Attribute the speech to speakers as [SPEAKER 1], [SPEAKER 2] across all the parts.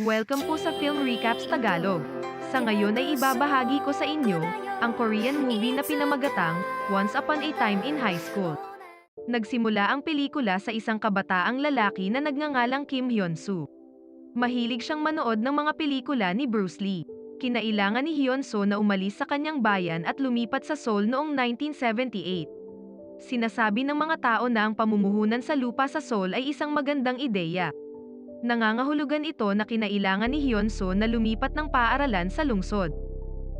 [SPEAKER 1] Welcome po sa Film Recaps Tagalog. Sa ngayon ay ibabahagi ko sa inyo ang Korean movie na pinamagatang Once Upon a Time in High School. Nagsimula ang pelikula sa isang kabataang lalaki na nagngangalang Kim Hyun-soo. Mahilig siyang manood ng mga pelikula ni Bruce Lee. Kinailangan ni Hyun-soo na umalis sa kanyang bayan at lumipat sa Seoul noong 1978. Sinasabi ng mga tao na ang pamumuhunan sa lupa sa Seoul ay isang magandang ideya. Nangangahulugan ito na kinailangan ni Hyunso na lumipat ng paaralan sa lungsod.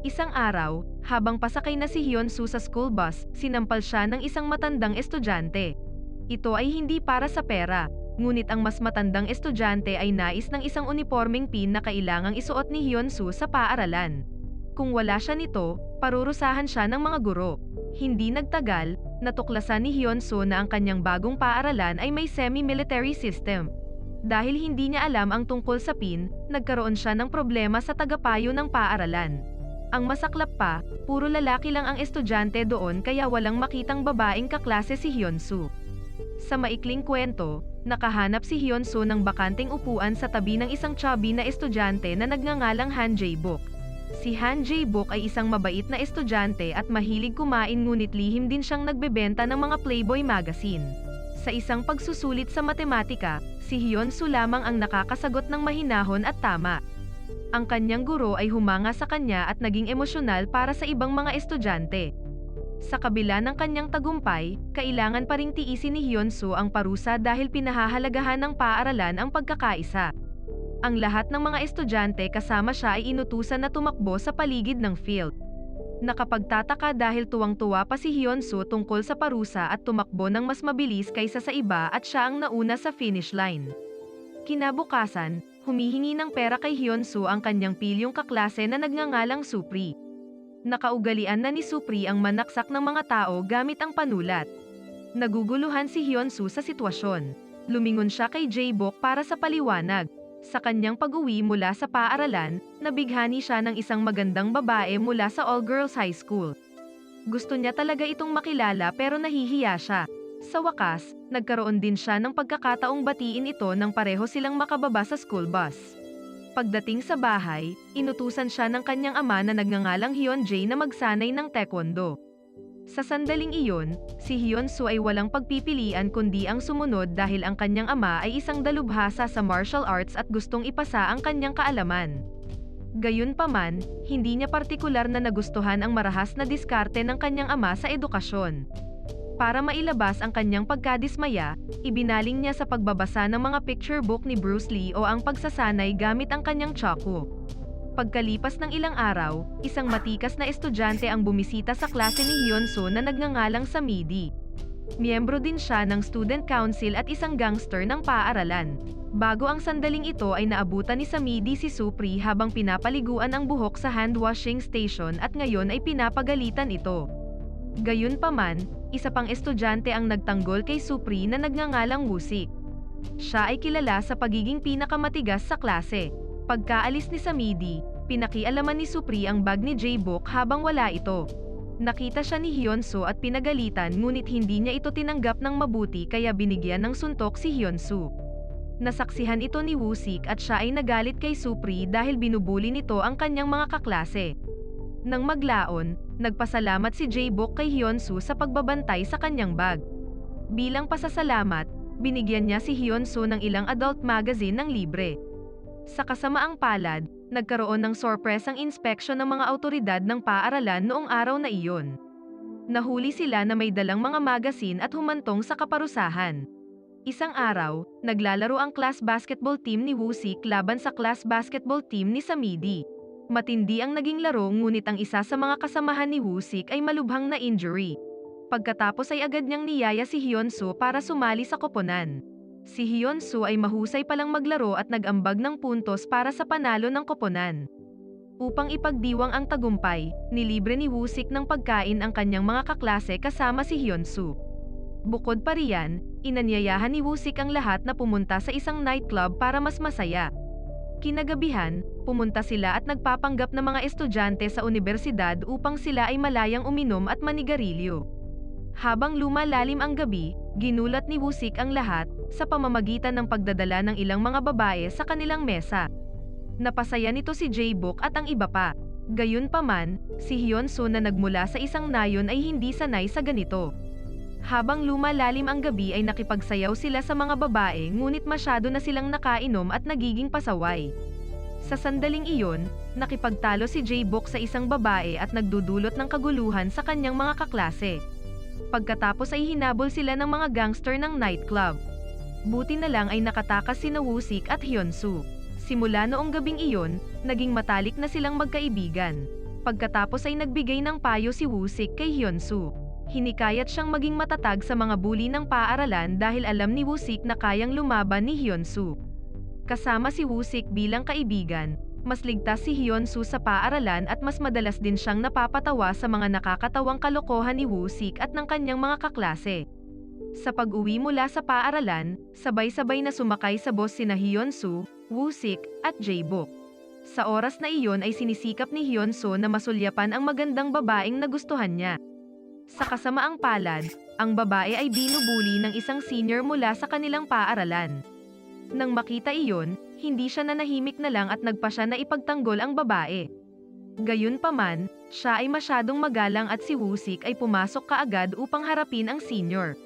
[SPEAKER 1] Isang araw, habang pasakay na si Hyunsu sa school bus, sinampal siya ng isang matandang estudyante. Ito ay hindi para sa pera, ngunit ang mas matandang estudyante ay nais ng isang uniforming pin na kailangang isuot ni Hyunsu sa paaralan. Kung wala siya nito, parurusahan siya ng mga guro. Hindi nagtagal, natuklasan ni Hyunso na ang kanyang bagong paaralan ay may semi-military system. Dahil hindi niya alam ang tungkol sa PIN, nagkaroon siya ng problema sa tagapayo ng paaralan. Ang masaklap pa, puro lalaki lang ang estudyante doon kaya walang makitang babaeng kaklase si Hyunsu. Sa maikling kwento, nakahanap si Hyunsu ng bakanting upuan sa tabi ng isang chubby na estudyante na nagngangalang Han Jae-bok. Si Han Jae-bok ay isang mabait na estudyante at mahilig kumain ngunit lihim din siyang nagbebenta ng mga Playboy magazine. Sa isang pagsusulit sa matematika, si Hyunsu lamang ang nakakasagot ng mahinahon at tama. Ang kanyang guro ay humanga sa kanya at naging emosyonal para sa ibang mga estudyante. Sa kabila ng kanyang tagumpay, kailangan pa ring tiisin ni Hyunsu ang parusa dahil pinahahalagahan ng paaralan ang pagkakaisa. Ang lahat ng mga estudyante kasama siya ay inutusan na tumakbo sa paligid ng field. Nakapagtataka dahil tuwang-tuwa pa si Hyunsu tungkol sa parusa at tumakbo ng mas mabilis kaysa sa iba at siya ang nauna sa finish line. Kinabukasan, humihingi ng pera kay Hyunsu ang kanyang pilyong kaklase na nagngangalang Supri. Nakaugalian na ni Supri ang manaksak ng mga tao gamit ang panulat. Naguguluhan si Hyunsu sa sitwasyon. Lumingon siya kay Jae-bok para sa paliwanag. Sa kanyang pag-uwi mula sa paaralan, nabighani siya ng isang magandang babae mula sa all-girls high school. Gusto niya talaga itong makilala pero nahihiya siya. Sa wakas, nagkaroon din siya ng pagkakataong batiin ito nang pareho silang makababa sa school bus. Pagdating sa bahay, inutusan siya ng kanyang ama na nagngangalang Hyun Jae na magsanay ng taekwondo. Sa sandaling iyon, si Hyun Soo ay walang pagpipilian kundi ang sumunod dahil ang kanyang ama ay isang dalubhasa sa martial arts at gustong ipasa ang kanyang kaalaman. Gayunpaman, hindi niya partikular na nagustuhan ang marahas na diskarte ng kanyang ama sa edukasyon. Para mailabas ang kanyang pagkadismaya, ibinaling niya sa pagbabasa ng mga picture book ni Bruce Lee o ang pagsasanay gamit ang kanyang tsaku. Pagkalipas ng ilang araw, isang matikas na estudyante ang bumisita sa klase ni Hyunso na nagngangalang sa MIDI. Miyembro din siya ng student council at isang gangster ng paaralan. Bago ang sandaling ito ay naabutan ni Samidi si Supri habang pinapaliguan ang buhok sa hand washing station at ngayon ay pinapagalitan ito. Gayunpaman, isa pang estudyante ang nagtanggol kay Supri na nagngangalang Wusik. Siya ay kilala sa pagiging pinakamatigas sa klase. Pagkaalis ni Samidi, pinakialaman ni Supri ang bag ni Jae-bok habang wala ito. Nakita siya ni Hyunso at pinagalitan ngunit hindi niya ito tinanggap ng mabuti kaya binigyan ng suntok si Hyunsu. Nasaksihan ito ni Wusik at siya ay nagalit kay Supri dahil binubuli nito ang kanyang mga kaklase. Nang maglaon, nagpasalamat si Jae-bok kay Hyunsu sa pagbabantay sa kanyang bag. Bilang pasasalamat, binigyan niya si Hyunsu ng ilang adult magazine ng libre. Sa kasamaang palad, nagkaroon ng sorpresang inspeksyon ng mga autoridad ng paaralan noong araw na iyon. Nahuli sila na may dalang mga magazine at humantong sa kaparusahan. Isang araw, naglalaro ang class basketball team ni Wusik laban sa class basketball team ni Samidi. Matindi ang naging laro ngunit ang isa sa mga kasamahan ni Wusik ay malubhang na injury. Pagkatapos ay agad niyang niyaya si Hyunso para sumali sa koponan. Si Hyunsu ay mahusay palang maglaro at nag-ambag ng puntos para sa panalo ng koponan. Upang ipagdiwang ang tagumpay, nilibre ni Wusik ng pagkain ang kanyang mga kaklase kasama si Hyunsu. Bukod pa riyan, inanyayahan ni Wusik ang lahat na pumunta sa isang nightclub para mas masaya. Kinagabihan, pumunta sila at nagpapanggap ng mga estudyante sa universidad upang sila ay malayang uminom at manigarilyo. Habang lumalalim ang gabi, ginulat ni Wusik ang lahat sa pamamagitan ng pagdadala ng ilang mga babae sa kanilang mesa. Napasaya nito si Jae-bok at ang iba pa. Gayunpaman, si Hyun-soo na nagmula sa isang nayon ay hindi sanay sa ganito. Habang lumalalim ang gabi ay nakipagsayaw sila sa mga babae ngunit masyado na silang nakainom at nagiging pasaway. Sa sandaling iyon, nakipagtalo si Jae-bok sa isang babae at nagdudulot ng kaguluhan sa kanyang mga kaklase. Pagkatapos ay hinabol sila ng mga gangster ng nightclub. Buti na lang ay nakatakas si Woo-sik at Hyun-soo. Simula noong gabing iyon, naging matalik na silang magkaibigan. Pagkatapos ay nagbigay ng payo si Woo-sik kay Hyun-soo. Hinikayat siyang maging matatag sa mga bully ng paaralan dahil alam ni Woo-sik na kayang lumaban ni Hyun-soo. Kasama si Woo-sik bilang kaibigan, mas ligtas si Hyun-soo sa paaralan at mas madalas din siyang napapatawa sa mga nakakatawang kalokohan ni Woo-sik at ng kanyang mga kaklase. Sa pag-uwi mula sa paaralan, sabay-sabay na sumakay sa bus sina Hyun-soo, Woo-sik, at Jae-bok. Sa oras na iyon ay sinisikap ni Hyun-soo na masulyapan ang magandang babaeng nagustuhan niya. Sa kasamaang palad, ang babae ay binubuli ng isang senior mula sa kanilang paaralan. Nang makita iyon, hindi siya nanahimik na lang at nagpa siya na ipagtanggol ang babae. Gayunpaman, siya ay masyadong magalang at si Wusik ay pumasok kaagad upang harapin ang senior.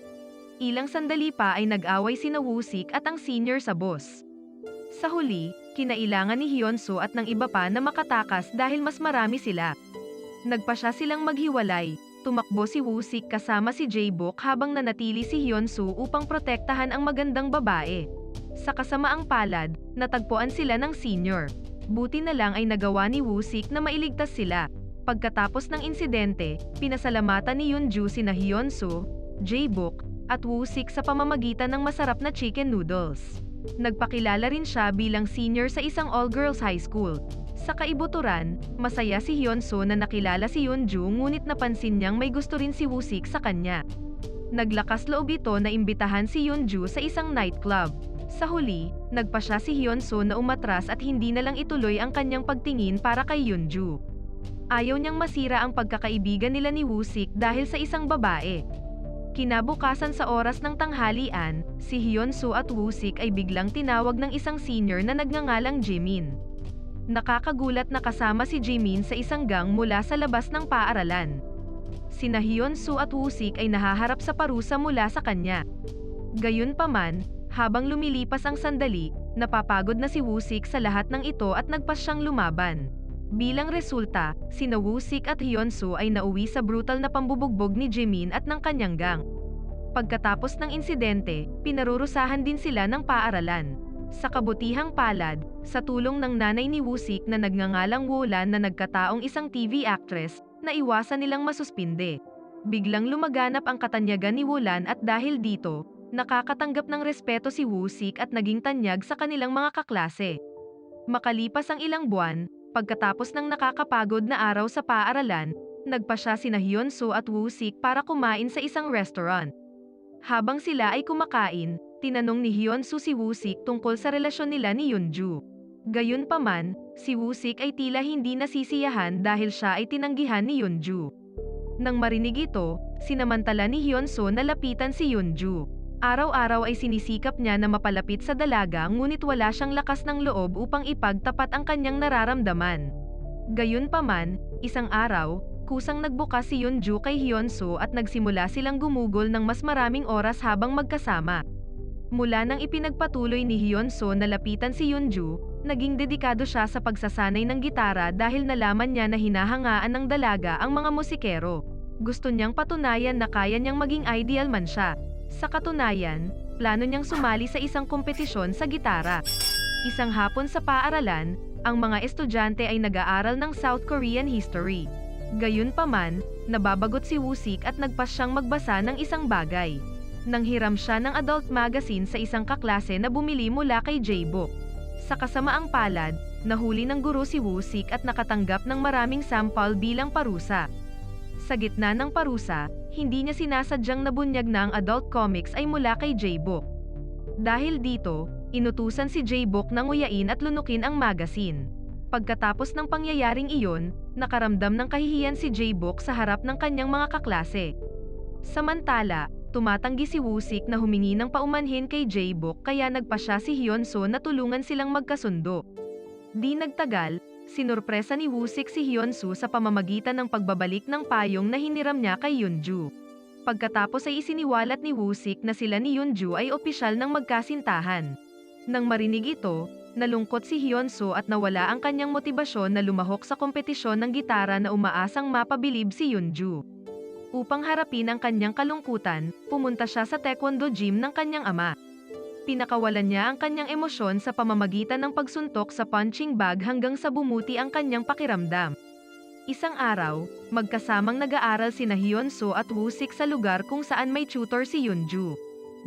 [SPEAKER 1] Ilang sandali pa ay nag-away si Wusik at ang senior sa boss. Sa huli, kinailangan ni Hyunso at ng iba pa na makatakas dahil mas marami sila. Nagpa siya silang maghiwalay, tumakbo si Wusik kasama si Jae-bok habang nanatili si Hyunso upang protektahan ang magandang babae. Sa kasamaang palad, natagpuan sila ng senior. Buti na lang ay nagawa ni Wusik na mailigtas sila. Pagkatapos ng insidente, pinasalamatan ni Yunju sina Hyunso, Jae-bok, at Wusik sa pamamagitan ng masarap na chicken noodles. Nagpakilala rin siya bilang senior sa isang all-girls high school. Sa kaibuturan, masaya si Hyunso na nakilala si Yunju ngunit napansin niyang may gusto rin si Wusik sa kanya. Naglakas loob ito na imbitahan si Yunju sa isang nightclub. Sa huli, nagpa siya si Hyunso na umatras at hindi na lang ituloy ang kanyang pagtingin para kay Yunju. Ayaw niyang masira ang pagkakaibigan nila ni Wusik dahil sa isang babae. Kinabukasan sa oras ng tanghalian, si Hyunso at Wusik ay biglang tinawag ng isang senior na nagngangalang Jimin. Nakakagulat na kasama si Jimin sa isang gang mula sa labas ng paaralan. Sina Hyunso at Wusik ay nahaharap sa parusa mula sa kanya. Gayunpaman, habang lumilipas ang sandali, napapagod na si Wusik sa lahat ng ito at nagpas siyang lumaban. Bilang resulta, sina Wusik at Hyunso ay nauwi sa brutal na pambubugbog ni Jimin at ng kanyang gang. Pagkatapos ng insidente, pinarurusahan din sila ng paaralan. Sa kabutihang palad, sa tulong ng nanay ni Wusik na nagngangalang Wulan na nagkataong isang TV actress, naiwasan nilang masuspinde. Biglang lumaganap ang katanyagan ni Wulan at dahil dito, Nakakatanggap ng respeto si Wusik at naging tanyag sa kanilang mga kaklase. Makalipas ang ilang buwan, pagkatapos ng nakakapagod na araw sa paaralan, nagpa siya sina Hyunso at Wusik para kumain sa isang restaurant. Habang sila ay kumakain, tinanong ni Hyunso si Wusik tungkol sa relasyon nila ni Yunju. Gayunpaman, si Wusik ay tila hindi nasisiyahan dahil siya ay tinanggihan ni Yunju. Nang marinig ito, sinamantala ni Hyunso na lapitan si Yunju. Araw-araw ay sinisikap niya na mapalapit sa dalaga ngunit wala siyang lakas ng loob upang ipagtapat ang kanyang nararamdaman. Gayunpaman, isang araw, kusang nagbukas si Yunju kay Hyunso at nagsimula silang gumugol ng mas maraming oras habang magkasama. Mula nang ipinagpatuloy ni Hyunso na lapitan si Yunju, naging dedikado siya sa pagsasanay ng gitara dahil nalaman niya na hinahangaan ng dalaga ang mga musikero. Gusto niyang patunayan na kaya niyang maging ideal man siya. Sa katunayan, plano niyang sumali sa isang kompetisyon sa gitara. Isang hapon sa paaralan, ang mga estudyante ay nag-aaral ng South Korean history. Gayunpaman, nababagot si Wusik at nagpas siyang magbasa ng isang bagay. Nang hiram siya ng adult magazine sa isang kaklase na bumili mula kay J-Book. Sa kasamaang palad, nahuli ng guro si Wusik at nakatanggap ng maraming sample bilang parusa. Sa gitna ng parusa, hindi niya sinasadyang nabunyag na ang adult comics ay mula kay J-Book. Dahil dito, inutusan si J-Book na nguyain at lunukin ang magazine. Pagkatapos ng pangyayaring iyon, nakaramdam ng kahihiyan si J-Book sa harap ng kanyang mga kaklase. Samantala, tumatanggi si Wusik na humingi ng paumanhin kay J-Book kaya nagpa siya si Hyunso na tulungan silang magkasundo. Di nagtagal, sinurpresa ni Wusik si Hyunsu sa pamamagitan ng pagbabalik ng payong na hiniram niya kay Yunju. Pagkatapos ay isiniwalat ni Wusik na sila ni Yunju ay opisyal ng magkasintahan. Nang marinig ito, nalungkot si Hyunsu at nawala ang kanyang motibasyon na lumahok sa kompetisyon ng gitara na umaasang mapabilib si Yunju. Upang harapin ang kanyang kalungkutan, pumunta siya sa taekwondo gym ng kanyang ama. Pinakawalan niya ang kanyang emosyon sa pamamagitan ng pagsuntok sa punching bag hanggang sa bumuti ang kanyang pakiramdam. Isang araw, magkasamang nag-aaral sina Hyunso at Wusik sa lugar kung saan may tutor si Yunju.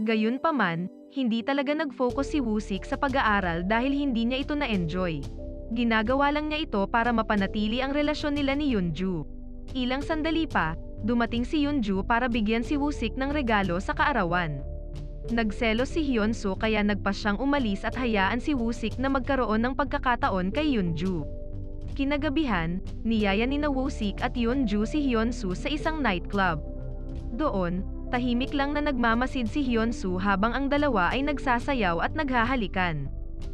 [SPEAKER 1] Gayunpaman, hindi talaga nag-focus si Wusik sa pag-aaral dahil hindi niya ito na-enjoy. Ginagawa lang niya ito para mapanatili ang relasyon nila ni Yunju. Ilang sandali pa, dumating si Yunju para bigyan si Wusik ng regalo sa kaarawan. Nagselos si Hyunso kaya nagpa siyang umalis at hayaan si Wusik na magkaroon ng pagkakataon kay Yunju. Kinagabihan, niyaya ni na Wusik at Yunju si Hyunsu sa isang nightclub. Doon, tahimik lang na nagmamasid si Hyunsu habang ang dalawa ay nagsasayaw at naghahalikan.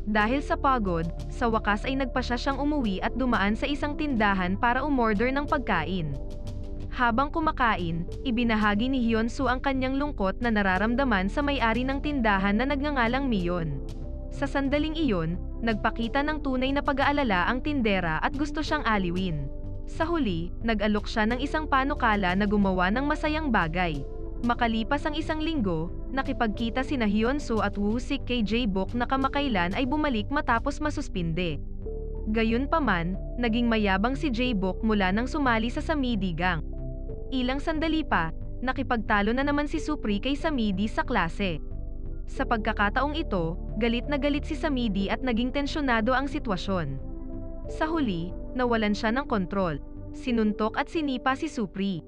[SPEAKER 1] Dahil sa pagod, sa wakas ay nagpasya siyang umuwi at dumaan sa isang tindahan para umorder ng pagkain. Habang kumakain, ibinahagi ni Hyunsu ang kanyang lungkot na nararamdaman sa may-ari ng tindahan na nagngangalang Mion. Sa sandaling iyon, nagpakita ng tunay na pag-aalala ang tindera at gusto siyang aliwin. Sa huli, nag-alok siya ng isang panukala na gumawa ng masayang bagay. Makalipas ang isang linggo, nakipagkita sina Hyunsu at Woo-sik kay J-Book na kamakailan ay bumalik matapos masuspinde. Gayunpaman, naging mayabang si J-Book mula nang sumali sa Samidi Gang. Ilang sandali pa, nakipagtalo na naman si Supri kay Samidi sa klase. Sa pagkakataong ito, galit na galit si Samidi at naging tensyonado ang sitwasyon. Sa huli, nawalan siya ng kontrol. Sinuntok at sinipa si Supri.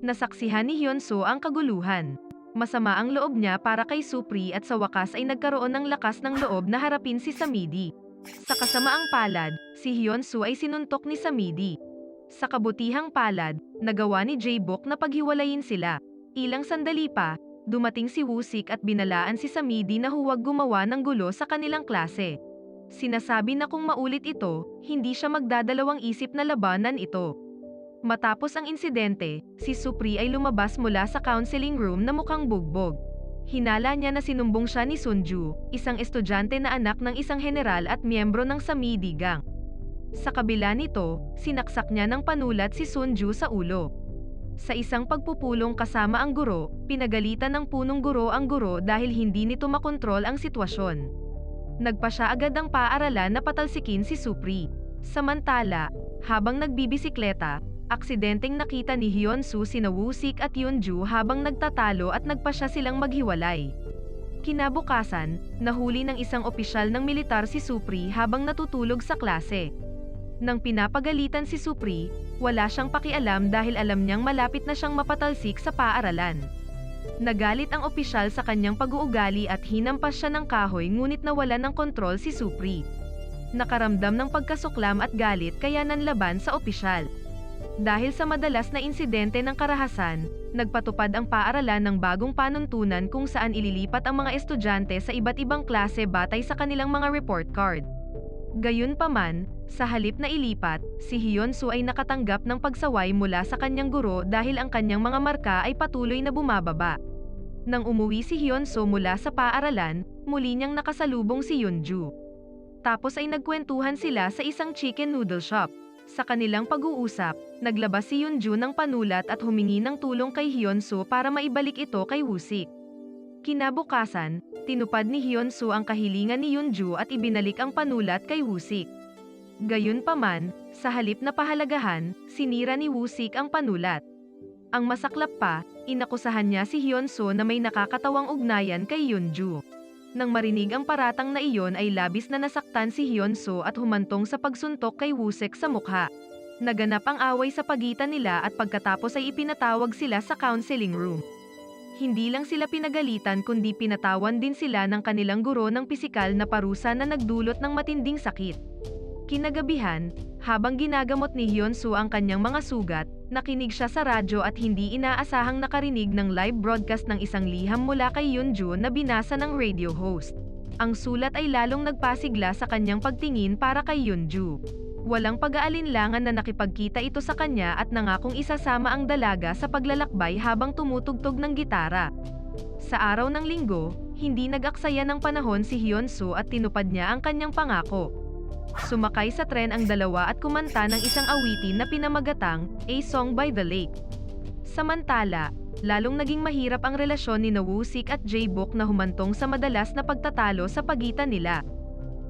[SPEAKER 1] Nasaksihan ni Hyunso ang kaguluhan. Masama ang loob niya para kay Supri at sa wakas ay nagkaroon ng lakas ng loob na harapin si Samidi. Sa kasamaang palad, si Hyunsu ay sinuntok ni Samidi. Sa kabutihang palad, nagawa ni J-Book na paghiwalayin sila. Ilang sandali pa, dumating si Wusik at binalaan si Samidi na huwag gumawa ng gulo sa kanilang klase. Sinasabi na kung maulit ito, hindi siya magdadalawang isip na labanan ito. Matapos ang insidente, si Supri ay lumabas mula sa counseling room na mukhang bugbog. Hinala niya na sinumbong siya ni Sunju, isang estudyante na anak ng isang general at miyembro ng Samidi Gang. Sa kabila nito, sinaksak niya ng panulat si Sunju sa ulo. Sa isang pagpupulong kasama ang guro, pinagalitan ng punong guro ang guro dahil hindi nito makontrol ang sitwasyon. Nagpa siya agad ang paaralan na patalsikin si Supri. Samantala, habang nagbibisikleta, aksidenteng nakita ni Hyunsu sina Wusik at Yunju habang nagtatalo at nagpa siya silang maghiwalay. Kinabukasan, nahuli ng isang opisyal ng militar si Supri habang natutulog sa klase. Nang pinapagalitan si Supri, wala siyang pakialam dahil alam niyang malapit na siyang mapatalsik sa paaralan. Nagalit ang opisyal sa kanyang pag-uugali at hinampas siya ng kahoy ngunit nawala ng kontrol si Supri. Nakaramdam ng pagkasuklam at galit kaya nanlaban sa opisyal. Dahil sa madalas na insidente ng karahasan, nagpatupad ang paaralan ng bagong panuntunan kung saan ililipat ang mga estudyante sa iba't ibang klase batay sa kanilang mga report card. Gayunpaman, sa halip na ilipat, si Hyunsu ay nakatanggap ng pagsaway mula sa kanyang guro dahil ang kanyang mga marka ay patuloy na bumababa. Nang umuwi si Hyunsu mula sa paaralan, muli niyang nakasalubong si Yunju. Tapos ay nagkwentuhan sila sa isang chicken noodle shop. Sa kanilang pag-uusap, naglabas si Yunju ng panulat at humingi ng tulong kay Hyunsu para maibalik ito kay Wusik. Kinabukasan, tinupad ni Hyunsu ang kahilingan ni Yunju at ibinalik ang panulat kay Wusik. Gayunpaman, sa halip na pahalagahan, sinira ni Wusik ang panulat. Ang masaklap pa, inakusahan niya si Hyunso na may nakakatawang ugnayan kay Yunju. Nang marinig ang paratang na iyon ay labis na nasaktan si Hyunso at humantong sa pagsuntok kay Wusik sa mukha. Naganap ang away sa pagitan nila at pagkatapos ay ipinatawag sila sa counseling room. Hindi lang sila pinagalitan kundi pinatawan din sila ng kanilang guro ng pisikal na parusa na nagdulot ng matinding sakit. Kinagabihan, habang ginagamot ni Hyunsu ang kanyang mga sugat, nakinig siya sa radyo at hindi inaasahang nakarinig ng live broadcast ng isang liham mula kay Yunju na binasa ng radio host. Ang sulat ay lalong nagpasigla sa kanyang pagtingin para kay Yunju. Walang pag-aalinlangan na nakipagkita ito sa kanya at nangakong isasama ang dalaga sa paglalakbay habang tumutugtog ng gitara. Sa araw ng linggo, hindi nag-aksaya ng panahon si Hyunsu at tinupad niya ang kanyang pangako. Sumakay sa tren ang dalawa at kumanta ng isang awitin na pinamagatang A Song by the Lake. Samantala, lalong naging mahirap ang relasyon ni Woo-sik at Jae-bok na humantong sa madalas na pagtatalo sa pagitan nila.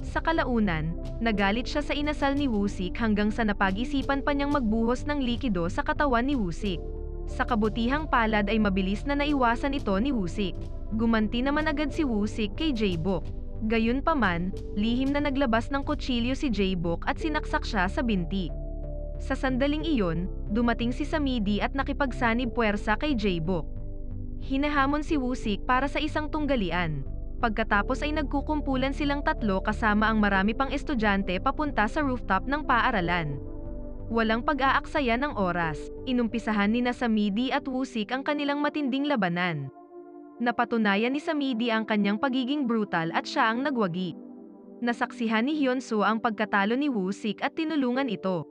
[SPEAKER 1] Sa kalaunan, nagalit siya sa inasal ni Woo-sik hanggang sa napag-isipan pa niyang magbuhos ng likido sa katawan ni Woo-sik. Sa kabutihang palad ay mabilis na naiwasan ito ni Woo-sik. Gumanti naman agad si Woo-sik kay Jae-bok. Gayunpaman, lihim na naglabas ng kutsilyo si Jae-bok at sinaksak siya sa binti. Sa sandaling iyon, dumating si Samidi at nakipagsanib puwersa kay Jae-bok. Hinahamon si Woo-sik para sa isang tunggalian. Pagkatapos ay nagkukumpulan silang tatlo kasama ang marami pang estudyante papunta sa rooftop ng paaralan. Walang pag-aaksaya ng oras, inumpisahan ni na Samidi at Wusik ang kanilang matinding labanan. Napatunayan ni Samidi ang kanyang pagiging brutal at siya ang nagwagi. Nasaksihan ni Hyunsu ang pagkatalo ni Wusik at tinulungan ito.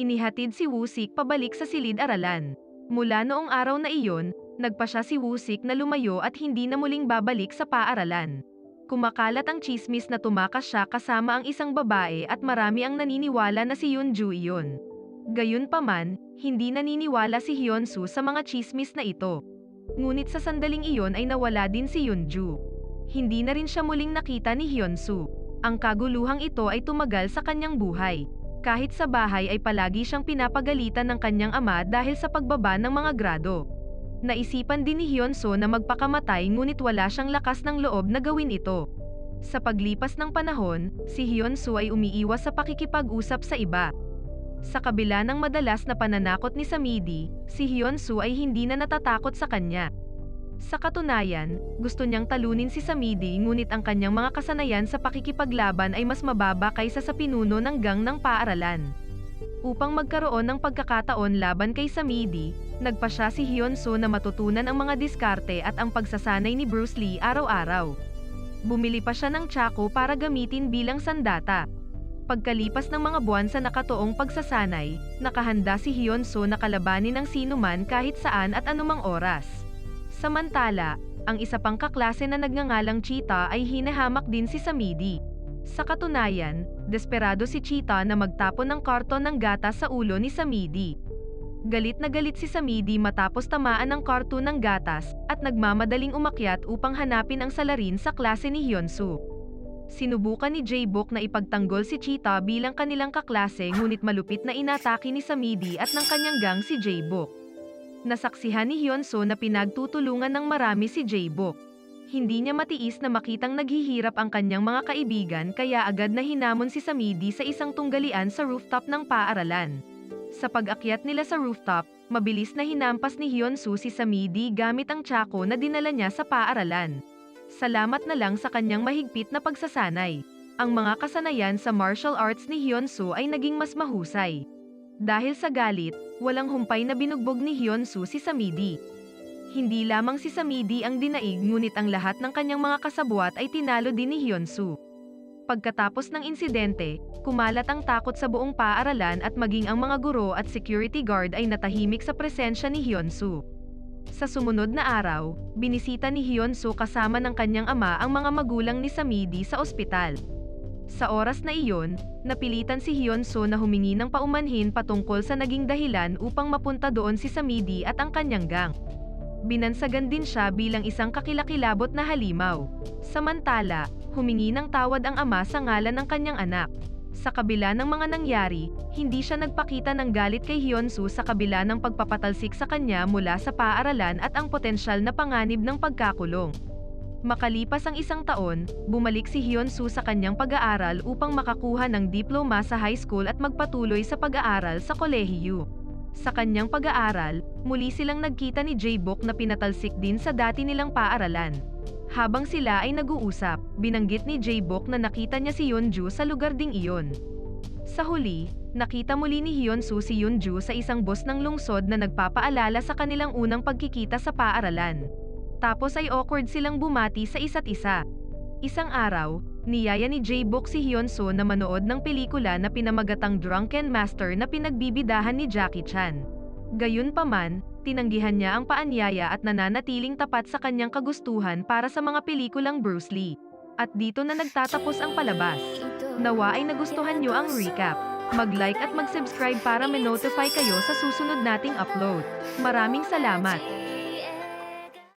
[SPEAKER 1] Inihatid si Wusik pabalik sa silid-aralan. Mula noong araw na iyon, nagpa siya si Wusik na lumayo at hindi na muling babalik sa paaralan. Kumakalat ang chismis na tumakas siya kasama ang isang babae at marami ang naniniwala na si Yunju iyon. Gayunpaman, hindi naniniwala si Hyunsu sa mga chismis na ito. Ngunit sa sandaling iyon ay nawala din si Yunju. Hindi na rin siya muling nakita ni Hyunsu. Ang kaguluhang ito ay tumagal sa kanyang buhay. Kahit sa bahay ay palagi siyang pinapagalitan ng kanyang ama dahil sa pagbaba ng mga grado. Naisipan din ni Hyunso na magpakamatay ngunit wala siyang lakas ng loob na gawin ito. Sa paglipas ng panahon, si Hyunso ay umiiwas sa pakikipag-usap sa iba. Sa kabila ng madalas na pananakot ni Samidi, si Hyunso ay hindi na natatakot sa kanya. Sa katunayan, gusto niyang talunin si Samidi ngunit ang kanyang mga kasanayan sa pakikipaglaban ay mas mababa kaysa sa pinuno ng gang ng paaralan. Upang magkaroon ng pagkakataon laban kay Samidi, nagpa siya si Hyunso na matutunan ang mga diskarte at ang pagsasanay ni Bruce Lee araw-araw. Bumili pa siya ng tsako para gamitin bilang sandata. Pagkalipas ng mga buwan sa nakatoong pagsasanay, nakahanda si Hyunso na kalabanin ang sinuman kahit saan at anumang oras. Samantala, ang isa pang kaklase na nagngangalang Cheetah ay hinahamak din si Samidi. Sa katunayan, desperado si Cheetah na magtapon ng karton ng gata sa ulo ni Samidi. Galit na galit si Samidi matapos tamaan ng karton ng gatas, at nagmamadaling umakyat upang hanapin ang salarin sa klase ni Hyunsu. Sinubukan ni Jae-bok na ipagtanggol si Cheetah bilang kanilang kaklase ngunit malupit na inatake ni Samidi at ng kanyang gang si Jae-bok. Nasaksihan ni Hyunso na pinagtutulungan ng marami si Jae-bok. Hindi niya matiis na makitang naghihirap ang kanyang mga kaibigan kaya agad na hinamon si Samidi sa isang tunggalian sa rooftop ng paaralan. Sa pag-akyat nila sa rooftop, mabilis na hinampas ni Hyunsu si Samidi gamit ang tsako na dinala niya sa paaralan. Salamat na lang sa kanyang mahigpit na pagsasanay. Ang mga kasanayan sa martial arts ni Hyunsu ay naging mas mahusay. Dahil sa galit, walang humpay na binugbog ni Hyunsu si Samidi. Hindi lamang si Samidi ang dinaig ngunit ang lahat ng kanyang mga kasabwat ay tinalo din ni Hyunsu. Pagkatapos ng insidente, kumalat ang takot sa buong paaralan at maging ang mga guro at security guard ay natahimik sa presensya ni Hyunsu. Sa sumunod na araw, binisita ni Hyunsu kasama ng kanyang ama ang mga magulang ni Samidi sa ospital. Sa oras na iyon, napilitan si Hyunso na humingi ng paumanhin patungkol sa naging dahilan upang mapunta doon si Samidi at ang kanyang gang. Binansagan din siya bilang isang kakilakilabot na halimaw. Samantala, humingi ng tawad ang ama sa ngalan ng kanyang anak. Sa kabila ng mga nangyari, hindi siya nagpakita ng galit kay Hyunsu sa kabila ng pagpapatalsik sa kanya mula sa paaralan at ang potensyal na panganib ng pagkakulong. Makalipas ang isang taon, bumalik si Hyunsu sa kanyang pag-aaral upang makakuha ng diploma sa high school at magpatuloy sa pag-aaral sa kolehiyo. Sa kanyang pag-aaral, muli silang nagkita ni Jae-bok na pinatalsik din sa dati nilang paaralan. Habang sila ay nag-uusap, binanggit ni Jae-bok na nakita niya si Yeonju sa lugar ding iyon. Sa huli, nakita muli ni Hyunsu si Yeonju sa isang boss ng lungsod na nagpapaalala sa kanilang unang pagkikita sa paaralan. Tapos ay awkward silang bumati sa isa't isa. Isang araw, niyaya ni J-Book si Hyunso na manood ng pelikula na pinamagatang Drunken Master na pinagbibidahan ni Jackie Chan. Gayunpaman, tinanggihan niya ang paanyaya at nananatiling tapat sa kanyang kagustuhan para sa mga pelikulang Bruce Lee. At dito na nagtatapos ang palabas. Nawa ay nagustuhan niyo ang recap. Mag-like at mag-subscribe para ma-notify kayo sa susunod nating upload. Maraming salamat!